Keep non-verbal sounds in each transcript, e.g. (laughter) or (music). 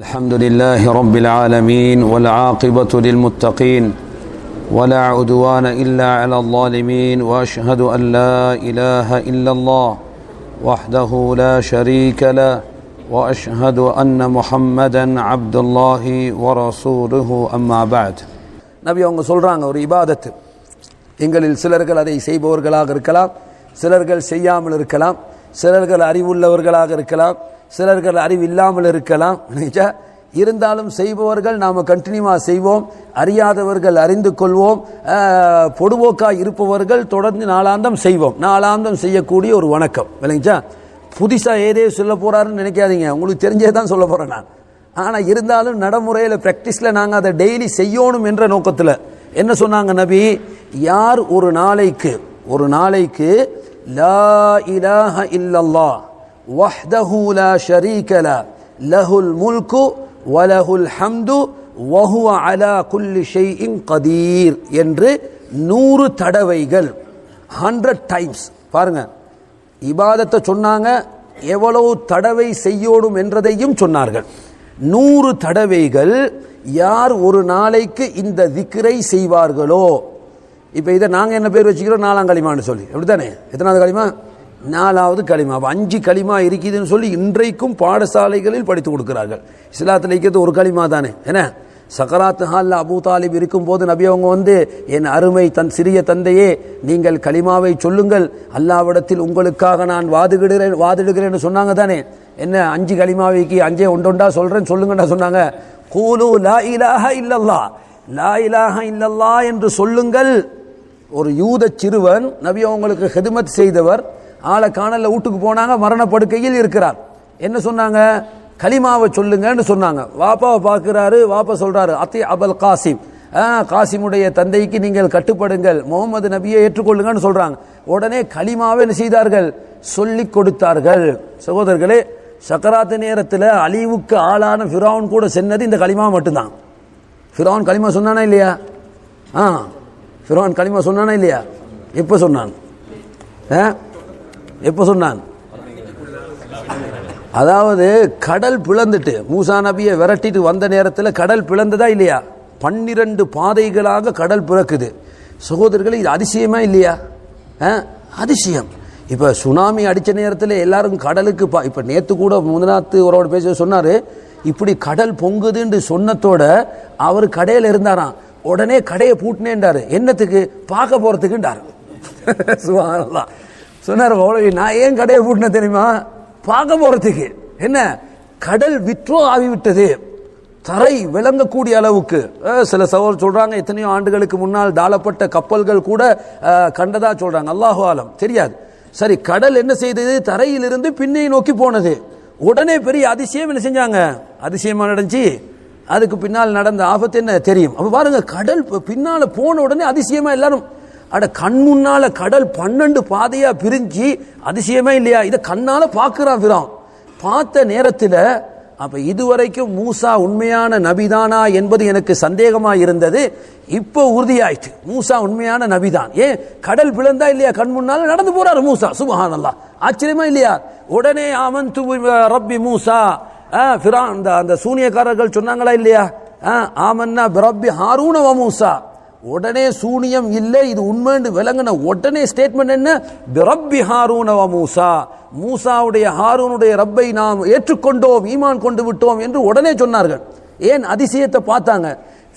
الحمد لله رب العالمين والعاقبة للمتقين ولا عدوان إلا على الظالمين وأشهد أن لا إله إلا الله وحده لا شريك له وأشهد أن محمدا عبد الله ورسوله أما بعد. نبي அவங்க சொல்றாங்க ஒரு இபாதத் எங்களில் சிலர்கள் அதை செய்பவர்களாக இருக்கலாம் சிலர்கள் செய்யாமல் இருக்கலாம் சிலர்கள் அறிவுள்ளவர்களாக كلام சிலர்கள் அறிவு இல்லாமல் இருக்கலாம். நினைச்சா? இருந்தாலும் செய்பவர்கள் நாம் கண்டினியூவாக செய்வோம். அறியாதவர்கள் அறிந்து கொள்வோம். ஆஹ், இருப்பவர்கள் தொடர்ந்து நாளாந்தம் செய்வோம். நாளாந்தம் செய்யக்கூடிய ஒரு வணக்கம். விளங்கிச்சா புதுசாக ஏதே சொல்ல போகிறாருன்னு நினைக்காதீங்க. உங்களுக்கு தெரிஞ்சே தான் சொல்ல போகிறேன் நான். ஆனால் இருந்தாலும் நடைமுறையில் ப்ராக்டிஸில் நாங்கள் அதை டெய்லி செய்யணும் என்ற நோக்கத்தில். என்ன சொன்னாங்க நபி? யார் ஒரு நாளைக்கு ஒரு நாளைக்கு லா இலாஹ இல்லல்லா وحده لا شريك له லஹுல் முல்கு வலஹுல் ஹம்து وهو அலா كل شيء கதீர் என்று நூறு தடவைகள் ஹண்ட்ரட் டைம்ஸ் பாருங்க இபாதத்தை சொன்னாங்க எவ்வளவு தடவை செய்யோடும் என்றதையும் சொன்னார்கள். நூறு தடவைகள் யார் ஒரு நாளைக்கு இந்த திக்கரை செய்வார்களோ? இப்போ இதை நாங்கள் என்ன பேர் வச்சுக்கிறோம்? நாலாம் களிமான்னு சொல்லி. அப்படித்தானே? எத்தனாவது களிமா? நாலாவது களிமா அப்போ அஞ்சு களிமா இருக்குதுன்னு சொல்லி இன்றைக்கும் பாடசாலைகளில் படித்து கொடுக்கிறார்கள். இஸ்லாத்தில் இருக்கிறது ஒரு களிமா தானே என்ன? சக்கராத் ஹாலில் அபூ தாலிப் இருக்கும்போது நபி அவங்க வந்து என் அருமை தன் சிறிய தந்தையே நீங்கள் களிமாவை சொல்லுங்கள். அல்லாவிடத்தில் உங்களுக்காக நான் வாதிடுகிறேன் வாதிடுகிறேன்னு சொன்னாங்க தானே. என்ன அஞ்சு களிமாவைக்கு அஞ்சே ஒன்றொண்டா சொல்கிறேன்னு சொல்லுங்கடா சொன்னாங்க. கூலு லா இலாஹ இல்லல்லா லா இலாஹ இல்லல்லா என்று சொல்லுங்கள். ஒரு யூத சிறுவன் நபி அவங்களுக்கு ஹெதுமத் செய்தவர் ஆளை காணல வீட்டுக்கு போனாங்க மரணப்படுக்கையில் இருக்கிறார். என்ன சொன்னாங்க? கலிமாவை சொல்லுங்கன்னு சொன்னாங்க. வாப்பாவை பார்க்குறாரு வாப்பா சொல்கிறாரு அத்தி அபல் காசிம். ஆ, காசிமுடைய தந்தைக்கு நீங்கள் கட்டுப்படுங்கள் முகமது நபியை ஏற்றுக்கொள்ளுங்கன்னு சொல்கிறாங்க உடனே களிமாவை என்ன செய்தார்கள்? சொல்லி கொடுத்தார்கள். சகோதரர்களே சக்கராத்து நேரத்தில் அழிவுக்கு ஆளான ஃபிரௌன் கூட சென்னது இந்த களிமா மட்டும்தான். ஃபிரௌன் களிமா சொன்னானா இல்லையா? ஆ ஃபிரௌன் களிமா சொன்னானா இல்லையா? எப்போ சொன்னான்? ஆ எப்போ சொன்னான்? அதாவது கடல் பிளந்துட்டு மூசா நபியை விரட்டிட்டு வந்த நேரத்தில் கடல் பிளந்ததா இல்லையா? பன்னிரண்டு பாதைகளாக கடல் பிறக்குது. சகோதரர்களை இது அதிசயமா இல்லையா? ஆ? அதிசயம். இப்போ சுனாமி அடித்த நேரத்தில் எல்லாரும் கடலுக்கு பா இப்போ நேற்று கூட முதநாத்து உறவோட பேச சொன்னார் இப்படி கடல் பொங்குதுன்னு சொன்னத்தோட அவர் கடையில் இருந்தாராம். உடனே கடையை பூட்டினேன்றாரு என்னத்துக்கு? பார்க்க போகிறதுக்குண்டார் (laughs) சுபானல்லாஹ் சொன்னார் மௌலவி நான் ஏன் கடையை பூட்டினேன் தெரியுமா? பார்க்க போகிறதுக்கு என்ன? கடல் விற்றோ ஆகிவிட்டது. தரை விளங்கக்கூடிய அளவுக்கு. சில சகோதரர் சொல்கிறாங்க எத்தனையோ ஆண்டுகளுக்கு முன்னால் தாளப்பட்ட கப்பல்கள் கூட கண்டதாக சொல்கிறாங்க அல்லாஹு ஆலம். தெரியாது. சரி கடல் என்ன செய்தது? தரையிலிருந்து பின்னையை நோக்கி போனது. உடனே பெரிய அதிசயம் என்ன செஞ்சாங்க? அதிசயமாக நடந்துச்சு. அதுக்கு பின்னால் நடந்த ஆபத்து என்ன? தெரியும். அப்போ பாருங்கள் கடல் பின்னால் போன உடனே அதிசயமாக எல்லாரும் அட கண் முன்னால கடல் பன்னெண்டு பாதையா பிரிஞ்சு அதிசயமே இல்லையா? இதை கண்ணால பார்க்கிறான் பிரான் பார்த்த நேரத்தில் அப்ப இதுவரைக்கும் மூசா உண்மையான நபிதானா என்பது எனக்கு சந்தேகமா இருந்தது. இப்போ உறுதியாயிட்டு மூசா உண்மையான நபிதான். ஏன்? கடல் பிளந்தா இல்லையா? கண் முன்னால நடந்து போறாரு மூசா சுபஹானல்லாஹ். ஆச்சரியமா இல்லையா? உடனே ஆமன் ரப்பி மூசா ஆ, அந்த அந்த சூனியக்காரர்கள் சொன்னாங்களா இல்லையா? ஆ, ஆமன்னா பிரப்பி ஹாரூன மூசா. உடனே சூனியம் இல்லை இது உண்மைன்னு விளங்கின உடனே ஸ்டேட்மெண்ட் என்ன? ரப்பி ஹாரூனவ மூசா. மூசாவுடைய ஹாரூனுடைய ரப்பை நாம் ஏற்றுக்கொண்டோம் ஈமான் கொண்டு விட்டோம் என்று உடனே சொன்னார்கள். ஏன் அதிசயத்தை பார்த்தாங்க?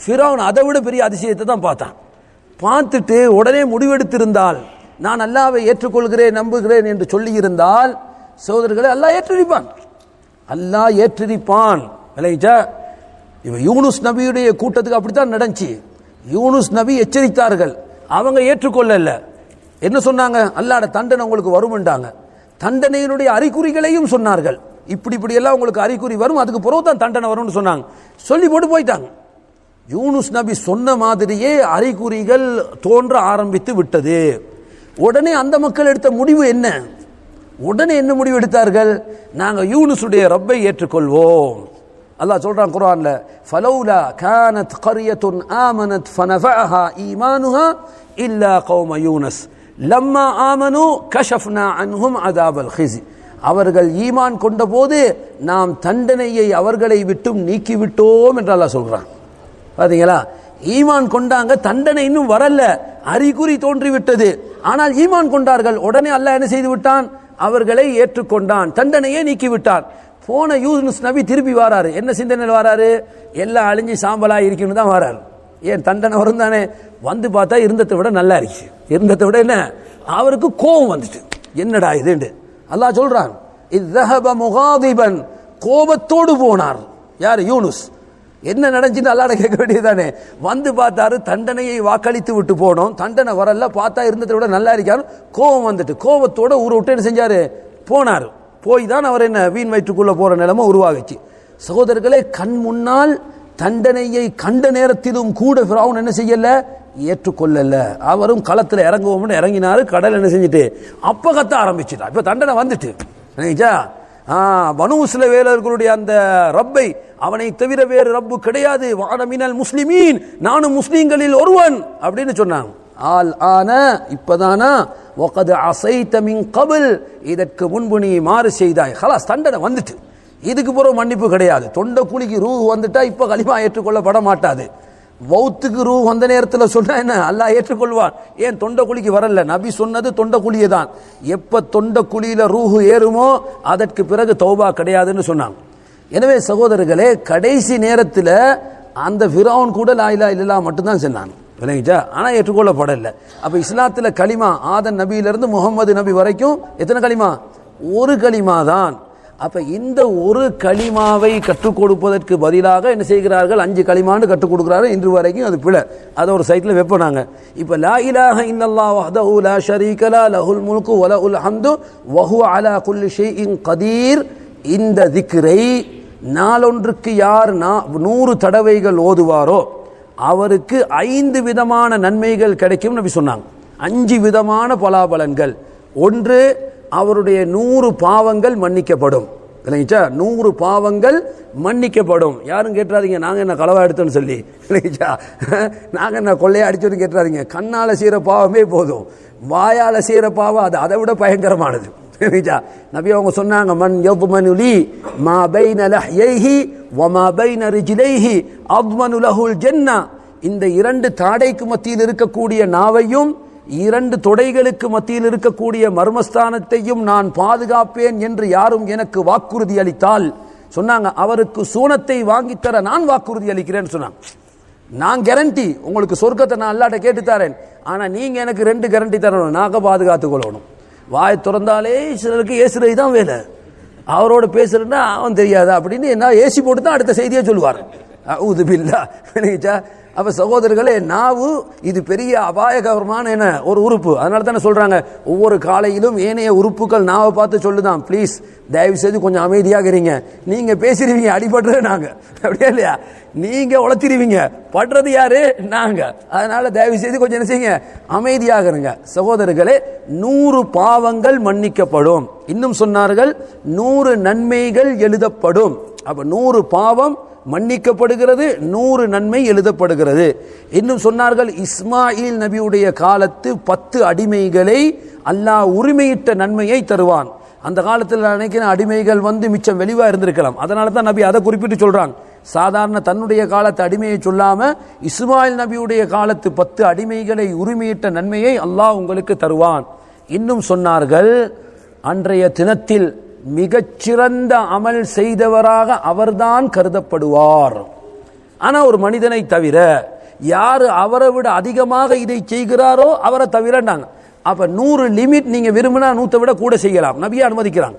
ஃபிரௌன் அதை விட பெரிய அதிசயத்தை தான் பார்த்தான். பார்த்துட்டு உடனே முடிவெடுத்திருந்தால் நான் அல்லாவை ஏற்றுக்கொள்கிறேன் நம்புகிறேன் என்று சொல்லியிருந்தால் சோதரர்களை அல்லாஹ் ஏற்றிருப்பான். அல்லாஹ் ஏற்றிருப்பான். இவன் யூனுஸ் நபியுடைய கூட்டத்துக்கு அப்படித்தான் நடந்துச்சு. யூனுஸ் நபி எச்சரித்தார்கள். அவங்க ஏற்றுக்கொள்ளல. என்ன சொன்னாங்க? அல்லாட தண்டனை உங்களுக்கு வரும்ன்றாங்க. தண்டனையினுடைய அறிகுறிகளையும் சொன்னார்கள். இப்படி இப்படி எல்லாம் உங்களுக்கு அறிகுறி வரும் அதுக்கு பிறகு தான் தண்டனை வரும்னு சொன்னாங்க. சொல்லி போட்டு போயிட்டாங்க. யூனுஸ் நபி சொன்ன மாதிரியே அறிகுறிகள் தோன்ற ஆரம்பித்து விட்டது. உடனே அந்த மக்கள் எடுத்த முடிவு என்ன? உடனே என்ன முடிவு எடுத்தார்கள்? நாங்கள் யூனுஸுடைய ரப்பை ஏற்றுக்கொள்வோம். அல்லாஹ் சொல்றான் குர்ஆன்ல ஃபலௌலா கானத் கரியத்துன் ஆமனத் ஃபனஃபஅஹா ஈமானுஹா இல்லா கௌம யூனஸ். லம்மா ஆமனு கஷஃப்னா அன்ஹும் அதாபல் ஹிஸி அவர்கள் ஈமான் கொண்டபோது நாம் தண்டனையை அவர்களை விட்டும் நீக்கிவிட்டோம் என்று அல்லாஹ் சொல்றான். பாத்தீங்களா? ஈமான் கொண்டாங்க தண்டனை இன்னும் வரல அறிகுறி தோன்றிவிட்டது. ஆனால் ஈமான் கொண்டார்கள் உடனே அல்லாஹ் என்ன செய்து விட்டான்? அவர்களை ஏற்றுக்கொண்டான் தண்டனையே நீக்கிவிட்டான். போன யூஸ் நபி திருப்பி வராரு. என்ன சிந்தனையில் வராரு? எல்லாம் அழிஞ்சு சாம்பலாக இருக்குன்னு தான் வராரு. ஏன் தண்டனை வரும் தானே? வந்து பார்த்தா இருந்ததை விட நல்லா இருக்கு. இருந்ததை விட என்ன? அவருக்கு கோபம் வந்துட்டு. என்னடா இதுண்டு அல்லாஹ் சொல்றான் இத்தஹப முகாதிபன். கோபத்தோடு போனார். யார்? யூனுஸ். என்ன நடந்துச்சுன்னு அல்லாட கேட்க வேண்டியதுதானே. வந்து பார்த்தாரு தண்டனையை வாக்களித்து விட்டு போனோம். தண்டனை வரல பார்த்தா இருந்ததை விட நல்லா இருக்காரு கோபம் வந்துட்டு. கோபத்தோட ஊரை விட்டு என்ன செஞ்சாரு? போனார். போய் தான் அவர் என்ன வீண் வயிற்றுக்குள்ளே போகிற நிலைமை உருவாகுச்சு. சகோதரர்களே கண் முன்னால் தண்டனையை கண்ட நேரத்திலும் கூட ஃபிரௌன் என்ன செய்யல? ஏற்றுக்கொள்ளல. அவரும் களத்தில் இறங்குவோம்னு இறங்கினார் கடல் என்ன செஞ்சுட்டு அப்போ கத்த ஆரம்பிச்சுட்டா இப்போ தண்டனை வந்துட்டு. நினைச்சா? ஆ, பனு வேலர்களுடைய அந்த ரப்பை அவனை தவிர வேறு ரப்பு கிடையாது. வானமினல் முஸ்லிமீன் நானும் முஸ்லீம்களில் ஒருவன் அப்படின்னு சொன்னாங்க. ஆல் ஆன இப்போதானா? ஒகது அசைத்த மின் கபில் இதற்கு முன்பு நீ மாறு செய்தாய். ஹலாஸ் தண்டனை வந்துட்டு. இதுக்கு பிறகு மன்னிப்பு கிடையாது. தொண்டை குழிக்கு ரூ வந்துட்டா இப்போ களிமா ஏற்றுக்கொள்ளப்பட மாட்டாது. வௌத்துக்கு ரூ வந்த நேரத்தில் சொன்னால் என்ன? அல்லாஹ் ஏற்றுக்கொள்வான். ஏன் தொண்டை குழிக்கு வரல? நபி சொன்னது தொண்டை குழியை தான். எப்போ தொண்டை குழியில் ரூஹு ஏறுமோ அதற்கு பிறகு தௌபா கிடையாதுன்னு சொன்னாங்க. எனவே சகோதரர்களே கடைசி நேரத்தில் அந்த ஃபிரௌன் கூட லாயிலா இலா இல்லா மட்டும்தான் சொன்னாங்க. விளங்கிச்சா? ஆனால் ஏற்றுக்கொள்ளப்படலை. அப்போ இஸ்லாத்தில் களிமா ஆதன் நபியிலிருந்து முகமது நபி வரைக்கும் எத்தனை களிமா? ஒரு களிமா தான். அப்போ இந்த ஒரு களிமாவை கற்றுக் கொடுப்பதற்கு பதிலாக என்ன செய்கிறார்கள்? அஞ்சு களிமான்னு கற்றுக் கொடுக்குறாரு இன்று வரைக்கும் அது பிழை. அதை ஒரு சைட்டில் வைப்போம் இப்போ லா இலாஹ இன்னல்லா வஹதஹு லா ஷரீகலா லஹுல் முல்கு வல உல் ஹம்து வஹு அலா குல்லி ஷைஇன் கதீர். இந்த திக்ரை நாளொன்றுக்கு யார் நா- நூறு தடவைகள் ஓதுவாரோ அவருக்கு ஐந்து விதமான நன்மைகள் கிடைக்கும் நபி சொன்னாங்க. அஞ்சு விதமான பலாபலன்கள். ஒன்று அவருடைய நூறு பாவங்கள் மன்னிக்கப்படும். இல்லைங்கச்சா? நூறு பாவங்கள் மன்னிக்கப்படும். யாரும் கேட்டுறாதீங்க நாங்கள் என்ன களவா எடுத்தோன்னு சொல்லி. இல்லைங்கச்சா? நாங்கள் என்ன கொள்ளையா அடிச்சோன்னு கேட்டுறாதீங்க. கண்ணால் செய்கிற பாவமே போதும். வாயால் செய்கிற பாவம் அது அதை விட பயங்கரமானது. தெரிஞ்சா நபி அவங்க சொன்னாங்க மண் யதுமனுலி மா பைன லஹ்யைஹி வ மா பைன ரிஜிலைஹி அத்மனு லஹுல் ஜென்னா இந்த இரண்டு தாடைக்கு மத்தியில் இருக்கக்கூடிய நாவையும் இரண்டு தொடைகளுக்கு மத்தியில் இருக்கக்கூடிய மர்மஸ்தானத்தையும் நான் பாதுகாப்பேன் என்று யாரும் எனக்கு வாக்குறுதி அளித்தால் சொன்னாங்க அவருக்கு சூனத்தை வாங்கித்தர நான் வாக்குறுதி அளிக்கிறேன்னு சொன்னாங்க. நான் கேரண்டி உங்களுக்கு சொர்க்கத்தை நான் அல்லாட்ட கேட்டு தரேன். ஆனால் நீங்கள் எனக்கு ரெண்டு கேரண்டி தரணும். நாங்கள் பாதுகாத்துக் கொள்ளணும். வாய் திறந்தாலே சிலருக்கு ஏசுறது தான் வேலை. அவரோட பேசுறேன்னா அவன் தெரியாது? அப்படின்னு என்ன ஏசி போட்டு தான் அடுத்த செய்தியை சொல்லுவார். ஊது விளங்கிச்சா? அப்ப சகோதரர்களே நாவு இது பெரிய அபாயகரமான என்ன ஒரு உறுப்பு. அதனால தானே சொல்றாங்க ஒவ்வொரு காலையிலும் ஏனைய உறுப்புகள் நாவை பார்த்து சொல்லுதான். ப்ளீஸ் தயவு செய்து கொஞ்சம் அமைதியாக இருங்க நீங்க பேசிடுவீங்க அடிபடுறது நாங்க. அப்படியா இல்லையா? நீங்க உழைத்திருவீங்க படுறது யாரு? நாங்க. அதனால தயவு செய்து கொஞ்சம் என்ன செய்யுங்க. அமைதியாக இருங்க. சகோதரர்களே நூறு பாவங்கள் மன்னிக்கப்படும். இன்னும் சொன்னார்கள் நூறு நன்மைகள் எழுதப்படும். அப்ப நூறு பாவம் மன்னிக்கப்படுகிறது நூறு நன்மை எழுதப்படுகிறது. இன்னும் சொன்னார்கள் இஸ்மாயில் நபியுடைய காலத்து பத்து அடிமைகளை அல்லாஹ் உரிமையிட்ட நன்மையை தருவான். அந்த காலத்தில் நினைக்கிற அடிமைகள் வந்து மிச்சம் வெளிவாக இருந்திருக்கலாம். அதனால தான் நபி அதை குறிப்பிட்டு சொல்கிறாங்க சாதாரண தன்னுடைய காலத்து அடிமையை சொல்லாமல் இஸ்மாயில் நபியுடைய காலத்து பத்து அடிமைகளை உரிமையிட்ட நன்மையை அல்லாஹ் உங்களுக்கு தருவான். இன்னும் சொன்னார்கள் அன்றைய தினத்தில் மிகச்சிறந்த அமல் செய்தவராக அவர்தான் கருதப்படுவார். ஆனால் ஒரு மனிதனை தவிர யார் அவரை விட அதிகமாக இதை செய்கிறாரோ அவரை தவிரண்டாங்க அப்போ நூறு லிமிட் நீங்கள் விரும்பினா நூற்றை விட கூட செய்யலாம். நபியை அனுமதிக்கிறாங்க.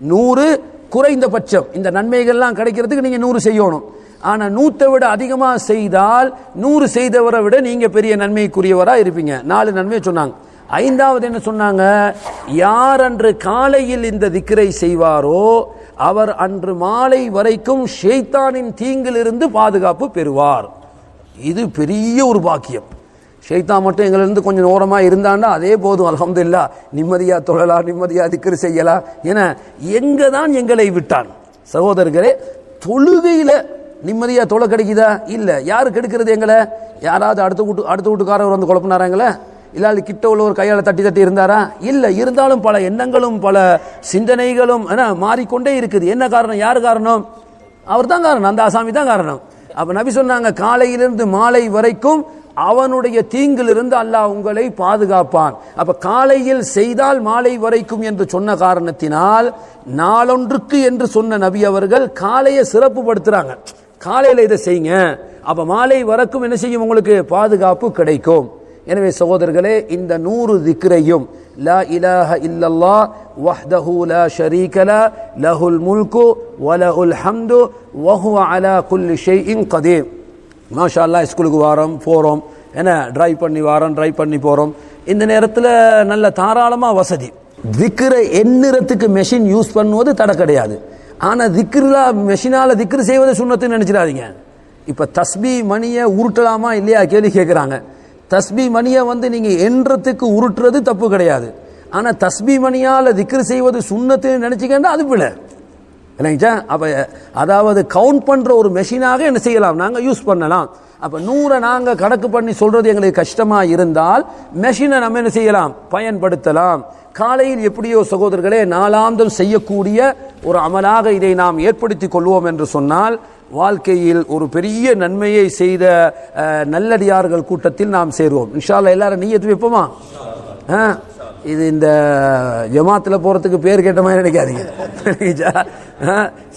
நூறு குறைந்தபட்சம். இந்த நன்மைகள்லாம் கிடைக்கிறதுக்கு நீங்கள் நூறு செய்யணும். ஆனால் நூற்றை விட அதிகமாக செய்தால் நூறு செய்தவரை விட நீங்கள் பெரிய நன்மைக்குரியவராக இருப்பீங்க. நாலு நன்மையை சொன்னாங்க. ஐந்தாவது என்ன சொன்னாங்க? யார் அன்று காலையில் இந்த திக்கரை செய்வாரோ அவர் அன்று மாலை வரைக்கும் ஷெய்தானின் தீங்கிலிருந்து பாதுகாப்பு பெறுவார். இது பெரிய ஒரு பாக்கியம். ஷைத்தான் மட்டும் எங்களிருந்து கொஞ்சம் ஓரமாக இருந்தாண்டா அதே போதும் அல்ஹம்துலில்லாஹ் நிம்மதியாக தொழலாம் நிம்மதியாக திக்ரு செய்யலாம் என எங்கே தான் எங்களை விட்டான்? சகோதரர்களே தொழுகையில் நிம்மதியாக தொலை கிடைக்குதா? இல்லை. யார் கெடுக்கிறது எங்களை? யாராவது அடுத்த வீட்டு அடுத்த வீட்டுக்காரர் வந்து குழப்பினாராங்களே இல்லாது கிட்ட உள்ள ஒரு கையால் தட்டி தட்டி இருந்தாரா? இல்லை இருந்தாலும் பல எண்ணங்களும் பல சிந்தனைகளும் என்ன மாறிக்கொண்டே இருக்குது. என்ன காரணம்? யார் காரணம்? அவர் தான் காரணம். அந்த ஆசாமி தான் காரணம். அப்போ நபி சொன்னாங்க காலையிலிருந்து மாலை வரைக்கும் அவனுடைய தீங்கிலிருந்து அல்லாஹ் உங்களை பாதுகாப்பான். அப்ப காலையில் செய்தால் மாலை வரைக்கும் என்று சொன்ன காரணத்தினால் நாளொன்றுக்கு என்று சொன்ன நபி அவர்கள் காலையை சிறப்புப்படுத்துறாங்க காலையில் இதை செய்யுங்க. அப்ப மாலை வரைக்கும் என்ன செய்யும் உங்களுக்கு? பாதுகாப்பு கிடைக்கும். எனவே சகோதரர்களே இந்த நூறு திக்ரையும் லா இலாஹ இல்லல்லா வஹ்தஹு லா ஷரீக லஹுல் முல்கு வலஹுல் ஹம்து வஹுவ அலா குல்லி ஷைஇன் கதீர். மாஷா அல்லா ஸ்கூலுக்கு வாரோம் போகிறோம் என்ன ட்ரைவ் பண்ணி வாரோம் ட்ரைவ் பண்ணி போகிறோம் இந்த நேரத்தில் நல்ல தாராளமாக வசதி. திக்கிற எண்ணிறத்துக்கு மெஷின் யூஸ் பண்ணுவது தடை கிடையாது. ஆனால் திக்ருலா மெஷினால் திக்ரு செய்வது சுண்ணத்துன்னு நினச்சிடாதீங்க. இப்போ தஸ்பி மணியை உருட்டலாமா இல்லையா கேள்வி கேட்குறாங்க தஸ்பி மணியை வந்து நீங்கள் எண்றதுக்கு உருட்டுறது தப்பு கிடையாது. ஆனால் தஸ்பி மணியால் திக்ரு செய்வது சுண்ணத்துன்னு நினச்சிக்கன்னா அது பிள்ளை இல்லைங்களா அப்போ அதாவது கவுண்ட் பண்ணுற ஒரு மெஷினாக என்ன செய்யலாம்? நாங்கள் யூஸ் பண்ணலாம். அப்போ நூறை நாங்கள் கணக்கு பண்ணி சொல்கிறது எங்களுக்கு கஷ்டமாக இருந்தால் மெஷினை நம்ம என்ன செய்யலாம்? பயன்படுத்தலாம். காலையில் எப்படியோ சகோதரர்களே நாளாந்தம் செய்யக்கூடிய ஒரு அமலாக இதை நாம் ஏற்படுத்தி கொள்வோம் என்று சொன்னால் வாழ்க்கையில் ஒரு பெரிய நன்மையை செய்த நல்லடியார்கள் கூட்டத்தில் நாம் சேருவோம். இன்ஷால்லா எல்லாரும் நீயத்து வைப்போமா ஆ? இது இந்த ஜமாத்தில் போகிறதுக்கு பேர் கேட்ட மாதிரி நினைக்காதீங்க.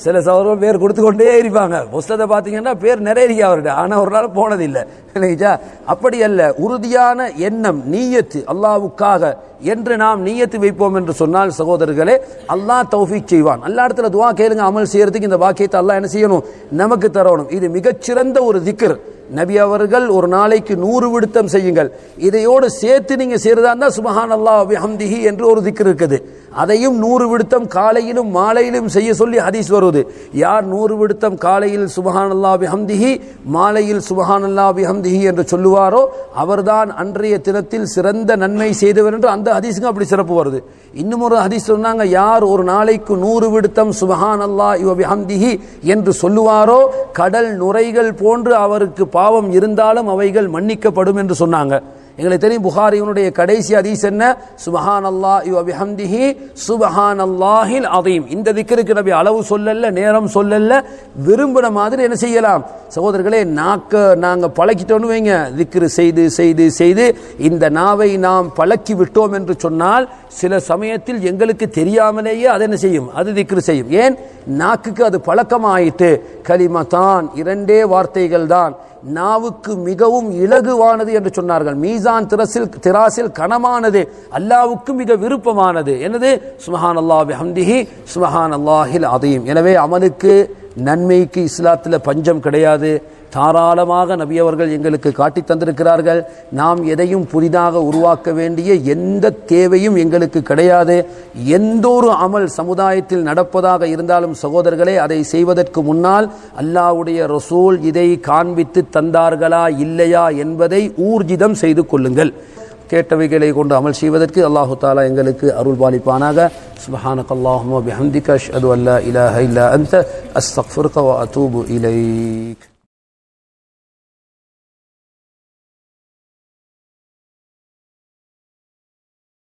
சில சௌரம் பேர் கொடுத்து கொண்டே இருப்பாங்க. புஸ்தத்தை பார்த்தீங்கன்னா பேர் நிறைய இருக்கு அவர்கிட்ட. ஆனால் ஒரு நாள் போனதில்லை. இல்லைங்களா அப்படி அல்ல. உறுதியான எண்ணம் நீயத்து அல்லாவுக்காக என்று நாம் நீயத்து வைப்போம் என்று சொன்னால் சகோதரர்களே அல்லாஹ் தௌஃபீக் செய்வான். எல்லா இடத்துல துவா கேளுங்க அமல் செய்யறதுக்கு இந்த வாக்கியத்தை அல்லாஹ் என்ன செய்யணும்? நமக்கு தரணும். இது மிகச்சிறந்த ஒரு திக்ர். நபி அவர்கள் ஒரு நாளைக்கு நூறு விடுத்தம் செய்யுங்கள். இதையோடு சேர்த்து நீங்கள் செய்கிறதா இருந்தால் சுபஹான் அல்லா ஹம்திஹி என்று ஒரு திக்கு இருக்குது. அதையும் நூறு விடுத்தம் காலையிலும் மாலையிலும் செய்ய சொல்லி ஹதீஸ் வருவது யார் நூறு விடுத்தம் காலையில் சுபஹான் அல்லா ஹம்திஹி மாலையில் சுபஹான் அல்லா ஹம்திஹி என்று சொல்லுவாரோ அவர்தான் அன்றைய தினத்தில் சிறந்த நன்மை செய்தவர் என்று அந்த ஹதீஸுக்கும் அப்படி சிறப்பு வருது. இன்னும் ஒரு ஹதீஸ் சொன்னாங்க யார் ஒரு நாளைக்கு நூறு விடுத்தம் சுபஹான் அல்லாஹ் ஹம்திஹி என்று சொல்லுவாரோ கடல் நுரைகள் போன்று அவருக்கு பாவம் இருந்தாலும் அவைகள் மன்னிக்கப்படும் என்று சொன்னாங்க. எங்களுக்கு தெரியும் புகாரியினுடைய கடைசி அதீஸ் என்ன? சுபஹான் அல்லாஹ் அபிஹம்திஹி சுபஹான் அல்லாஹில் அதீம் இந்த திக்கருக்கு நபி அளவு சொல்லல நேரம் சொல்லல விரும்பின மாதிரி என்ன செய்யலாம்? சகோதரர்களே நாக்க நாங்கள் பழக்கிட்டோன்னு வைங்க. திக்ரு செய்து செய்து செய்து இந்த நாவை நாம் பழக்கி விட்டோம் என்று சொன்னால் சில சமயத்தில் எங்களுக்கு தெரியாமலேயே அது என்ன செய்யும்? அது திக்ரு செய்யும். ஏன்? நாக்குக்கு அது பழக்கமாயிட்டு களிமத்தான் இரண்டே வார்த்தைகள் தான். நாவுக்கு மிகவும் இலகுவானது என்று சொன்னார்கள். மீசான் திரசில் திராசில் கனமானது அல்லாவுக்கு மிக விருப்பமானது. என்னது? சுமஹான் அல்லாஹ் ஹம்திஹி சுமஹான் அல்லாஹில் அதையும் எனவே அமலுக்கு நன்மைக்கு இஸ்லாத்தில் பஞ்சம் கிடையாது. தாராளமாக நபி அவர்கள் எங்களுக்கு காட்டி தந்திருக்கிறார்கள். நாம் எதையும் புதிதாக உருவாக்க வேண்டிய எந்த தேவையும் எங்களுக்கு கிடையாது. எந்த ஒரு அமல் சமுதாயத்தில் நடப்பதாக இருந்தாலும் சகோதரர்களே அதை செய்வதற்கு முன்னால் அல்லாஹ்வுடைய ரசூல் இதை காண்பித்து தந்தார்களா இல்லையா என்பதை ஊர்ஜிதம் செய்து கொள்ளுங்கள். கேட்டவைகளை கொண்டு அமல் செய்வதற்கு அல்லாஹு தாலா எங்களுக்கு அருள் பாலிப்பானாக. சுபஹானக் அல்லாஹும பிஹம்திக அது அல்லா இலாஹ இல்லா அன்த அஸ்தக்ஃபிருக வ அத்தூபு இலைக்.